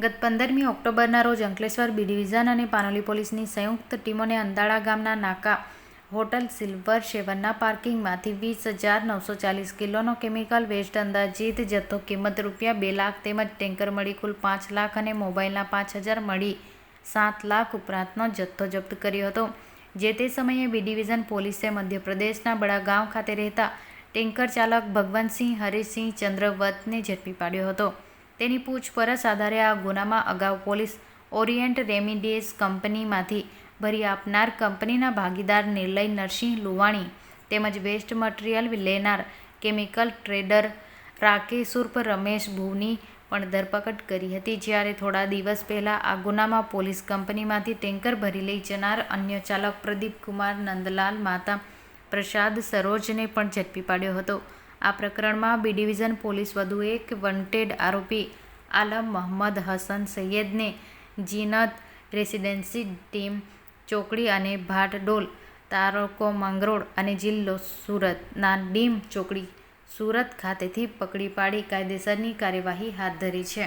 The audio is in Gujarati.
ગત પંદરમી ઓક્ટોબરના રોજ અંકલેશ્વર બી ડિવિઝન અને પાનોલી પોલીસની સંયુક્ત ટીમોને અંદાળા ગામના નાકા હોટલ સિલ્વર શેવનના પાર્કિંગમાંથી વીસ હજાર નવસો ચાલીસ કિલોનો કેમિકલ વેસ્ટ અંદાજિત જથ્થો કિંમત રૂપિયા બે લાખ તેમજ ટેન્કર મળી કુલ પાંચ લાખ અને મોબાઈલના પાંચ હજાર મળી સાત લાખ ઉપરાંતનો જથ્થો જપ્ત કર્યો હતો. જે તે સમયે બી ડિવિઝન પોલીસે મધ્યપ્રદેશના બડાગાંવ ખાતે રહેતા ટેન્કર ચાલક ભગવંતસિંહ, હરીશસિંહ, ચંદ્રવતને ઝડપી પાડ્યો હતો. તેની પૂછપરછ આધારે આ ગુનામાં અગાઉ પોલીસ ઓરિએન્ટ રેમિડિયસ કંપનીમાંથી ભરી આપનાર કંપનીના ભાગીદાર નિર્લય નરસિંહ લુવાણી તેમજ વેસ્ટ મટીરિયલ લેનાર કેમિકલ ટ્રેડર રાકેશ ઉર્ફ રમેશ ભુવની પણ ધરપકડ કરી હતી. જ્યારે થોડા દિવસ પહેલાં આ ગુનામાં પોલીસ કંપનીમાંથી ટેન્કર ભરી લઈ જનાર અન્ય ચાલક પ્રદીપ કુમાર નંદલાલ માતા પ્રસાદ સરોજને પણ ઝડપી પાડ્યો હતો. આ પ્રકરણમાં બી ડિવિઝન પોલીસ વધુ એક વોન્ટેડ આરોપી આલમ મોહમ્મદ હસન સૈયદને જીનત રેસિડેન્સી ટીમ ચોકડી અને ભાટડોલ, તારકો માંગરોળ અને જિલ્લો સુરતના ડીમ ચોકડી સુરત ખાતેથી પકડી પાડી કાયદેસરની કાર્યવાહી હાથ ધરી છે.